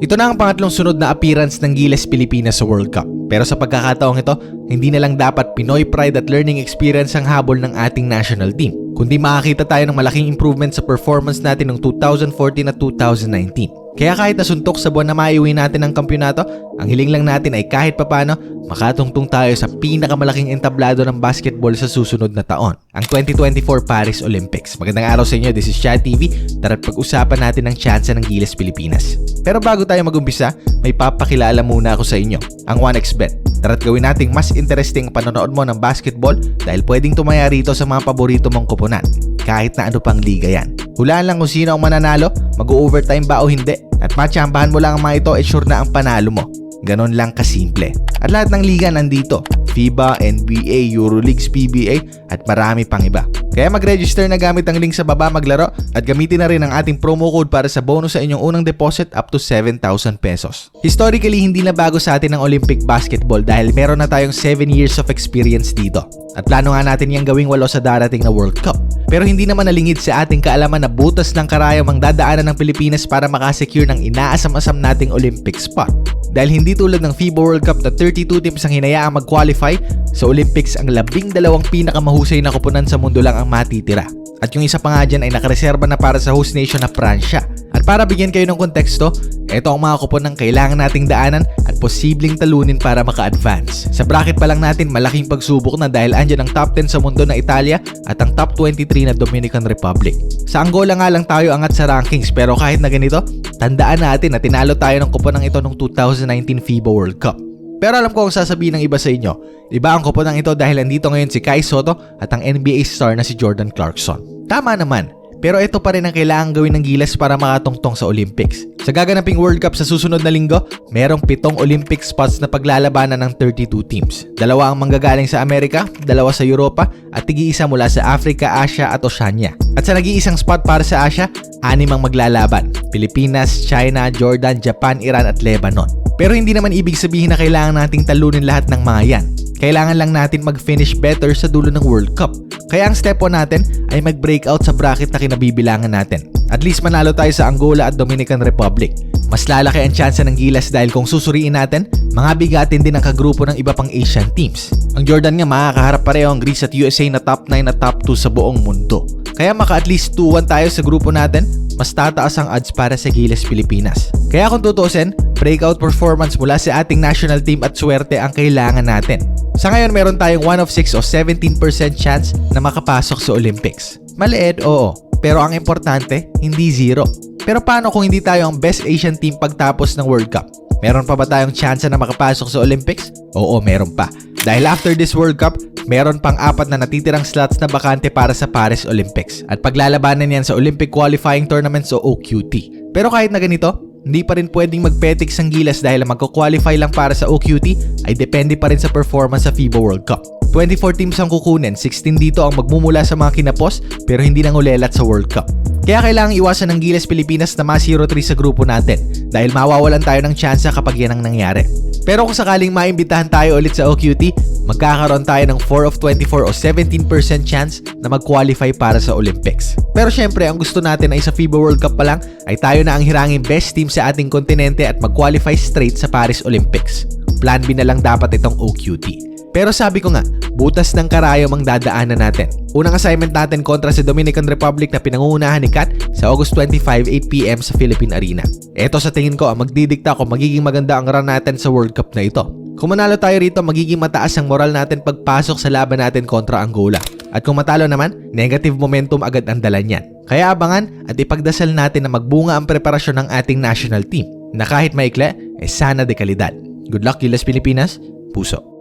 Ito na ang pangatlong sunod na appearance ng Gilas Pilipinas sa World Cup. Pero sa pagkakataong ito, hindi na lang dapat Pinoy pride at learning experience ang habol ng ating national team, kundi makakita tayo ng malaking improvement sa performance natin noong 2014 at 2019. Kaya kahit nasuntok sa buwan na maiuwi natin ang kampyonato, ang hiling lang natin ay kahit papano makatungtong tayo sa pinakamalaking entablado ng basketball sa susunod na taon, ang 2024 Paris Olympics. Magandang araw sa inyo, this is Chat TV. Tara't pag-usapan natin ang tsansa ng Gilas Pilipinas. Pero bago tayo magumpisa, may papakilala muna ako sa inyo, ang 1xBet. Tara't gawin nating mas interesting ang panonood mo ng basketball dahil pwedeng tumaya rito sa mga paborito mong koponan, kahit na ano pang liga yan. Hulaan lang kung sino ang mananalo, mag-overtime ba o hindi, at matsambahan mo lang ang mga ito, eh sure na ang panalo mo. Ganon lang kasimple. At lahat ng liga nandito. FIBA, NBA, Euroleagues, PBA, at marami pang iba. Kaya mag-register na gamit ang link sa baba maglaro at gamitin na rin ang ating promo code para sa bonus sa inyong unang deposit up to 7,000 pesos. Historically, hindi na bago sa atin ang Olympic basketball dahil meron na tayong 7 years of experience dito. At plano nga natin yung gawing walo sa darating na World Cup. Pero hindi naman nalingid sa ating kaalaman na butas ng karayom ang dadaanan ng Pilipinas para makasecure ng inaasam-asam nating Olympic spot. Dahil hindi tulad ng FIBA World Cup na 32 teams ang hinayaang mag-qualify, sa Olympics ang labing dalawang pinakamahusay na kupunan sa mundo lang ang matitira. At yung isa pa nga dyan ay nakareserba na para sa host nation na Pransya. At para bigyan kayo ng konteksto, ito ang mga kupon ng kailangan nating daanan at posibleng talunin para maka-advance. Sa bracket pa lang natin, malaking pagsubok na dahil andyan ang top 10 sa mundo na Italia at ang top 23 na Dominican Republic. Sa Angola nga lang tayo angat sa rankings pero kahit na ganito, tandaan natin na tinalo tayo ng kupon ng ito noong 2019 FIBA World Cup. Pero alam ko ang sasabihin ng iba sa inyo, iba ang kupon ng ito dahil andito ngayon si Kai Soto at ang NBA star na si Jordan Clarkson. Tama naman, pero ito pa rin ang kailangan gawin ng Gilas para makatungtong sa Olympics. Sa gaganaping World Cup sa susunod na linggo, merong pitong Olympic spots na paglalabanan ng 32 teams. Dalawa ang manggagaling sa Amerika, dalawa sa Europa, at tigi-isa mula sa Africa, Asia at Oceania. At sa nag-iisang spot para sa Asia, anim ang maglalaban. Pilipinas, China, Jordan, Japan, Iran at Lebanon. Pero hindi naman ibig sabihin na kailangan nating talunin lahat ng mga yan. Kailangan lang natin mag-finish better sa dulo ng World Cup. Kaya ang step 1 natin ay mag-breakout sa bracket na kinabibilangan natin. At least manalo tayo sa Angola at Dominican Republic. Mas lalaki ang tsansa ng gilas dahil kung susuriin natin, mga bigatin din ang kagrupo ng iba pang Asian teams. Ang Jordan nga makakaharap pareho ang Greece at USA na top 9 at top 2 sa buong mundo. Kaya maka at least 2-1 tayo sa grupo natin, mas tataas ang odds para sa Gilas Pilipinas. Kaya kung tutuusin, breakout performance mula sa ating national team at swerte ang kailangan natin. Sa ngayon meron tayong 1 of 6 o 17% chance na makapasok sa Olympics. Maliit, oo. Pero ang importante, hindi zero. Pero paano kung hindi tayo ang best Asian team pagtapos ng World Cup? Meron pa ba tayong chance na makapasok sa Olympics? Oo, meron pa. Dahil after this World Cup, meron pang apat na natitirang slots na bakante para sa Paris Olympics. At paglalabanan yan sa Olympic Qualifying Tournaments o OQT. Pero kahit na ganito, hindi pa rin pwedeng magpetiks ang gilas dahil magko-qualify lang para sa OQT ay depende pa rin sa performance sa FIBA World Cup. 24 teams ang kukunin, 16 dito ang magmumula sa mga kinapos pero hindi nang ulelat sa World Cup. Kaya kailangang iwasan ng Gilas Pilipinas na ma-0-3 sa grupo natin dahil mawawalan tayo ng tsansa kapag yan ang nangyari. Pero kung sakaling maimbitahan tayo ulit sa OQT, magkakaroon tayo ng 4 of 24 o 17% chance na mag-qualify para sa Olympics. Pero syempre, ang gusto natin ay sa FIBA World Cup pa lang ay tayo na ang hirangin best team sa ating kontinente at mag-qualify straight sa Paris Olympics. Plan B na lang dapat itong OQT. Pero sabi ko nga, butas ng karayom ang dadaanan natin. Unang assignment natin kontra sa Dominican Republic na pinangungunahan ni Kat sa August 25, 8pm sa Philippine Arena. Ito sa tingin ko ang magdidikta kung magiging maganda ang run natin sa World Cup na ito. Kung manalo tayo rito, magiging mataas ang moral natin pagpasok sa laban natin kontra Angola. At kung matalo naman, negative momentum agad ang dala niyan. Kaya abangan at ipagdasal natin na magbunga ang preparasyon ng ating national team na kahit maikli, eh sana de kalidad. Good luck, Gilas Pilipinas. Puso.